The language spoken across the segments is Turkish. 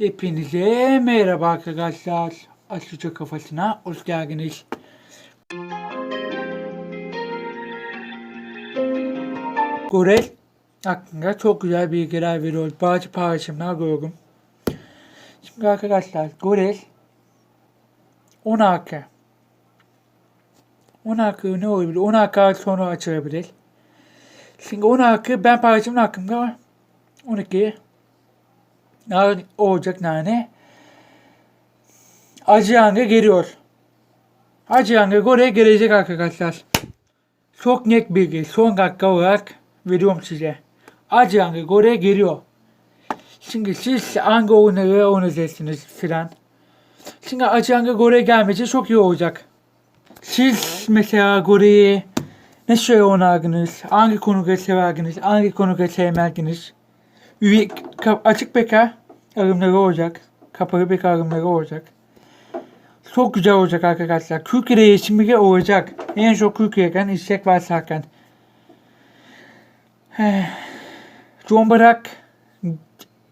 Hepinize merhaba arkadaşlar. Açlıca kafasına hoş geldiniz. Gorel hakkında çok güzel bilgiler veriyor. Bazı paylaşımlar gördüm. Şimdi arkadaşlar Gorel 10 hakkı. 10 hakkı ne olabilir? 10 hakkı sonra açılabilir. Şimdi 10 hakkı ben paylaşımın hakkında var. 12 ne olacak nane? Acı Yangı geliyor. Acı Yangı oraya gelecek arkadaşlar. Çok net bilgi. Son dakika olarak veriyorum size. Acı Yangı oraya geliyor. Şimdi siz hangi oyunları oynayacaksınız filan. Şimdi Acı Yangı oraya gelmesi çok iyi olacak. Siz mesela Gore'yi ne şey oynardınız? Hangi konuda severdiniz? Hangi konuda sevmerdiniz? Üye, ka- açık beka arımları olacak. Kapalı beka arımları olacak. Çok güzel olacak arkadaşlar. Türkiye'de yeşimli olacak. En çok Türkiye'den istek var zaten. Eh, John Bırak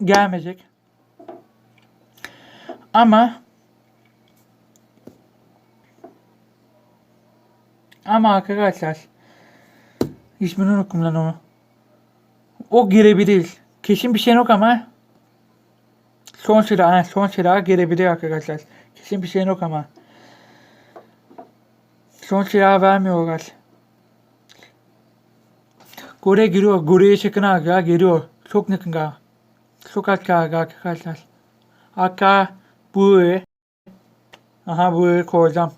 gelmeyecek. Ama ama arkadaşlar ismini unuttum lan onu. O girebilir. Kesin bir şey yok ama son sıra, ha, son sıra girebilir arkadaşlar. Kesin bir şey yok ama. Son sıra vermiyorlar. Gore giriyor. Gore'ye çıkın aga geliyor. Çok yakın ga. Çok az kaldı arkadaşlar. Hatta bu Aha buraya koyacağım.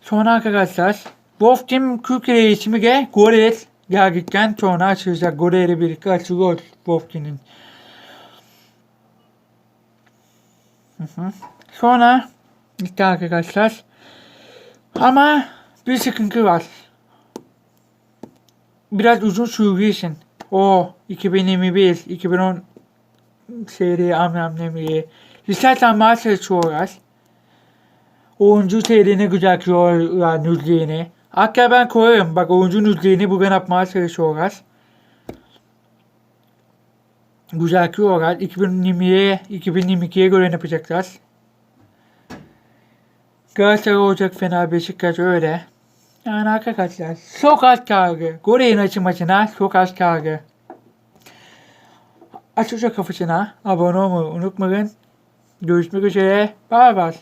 Sonra arkadaşlar Wolf Team Türkiye ismi de Gorel geldikten sonra açılacak. Gorel ile birlikte açılıyor hı. Sonra işte arkadaşlar ama bir sıkıntı var. Biraz uzun sürdüğü için o 2021 2010 seri amlemleri lisansa maaş çalışıyorlar. Oyuncu serini güzelliyorlar nüzliğini. Hatta ben koyarım. Bak oyuncu nüzliğini bugün yapmaya çalışıyorlar. Güzelliyorlar. 2020'ye 2022'ye göre yapacaklar. Galatasaray olacak fena Beşiktaş öyle. Yani arkadaşlar çok az kaldı. Gore'nin açı maçına çok az kaldı. Açıkça kafasına abone olmayı unutmayın. Görüşmek üzere. Bay bay.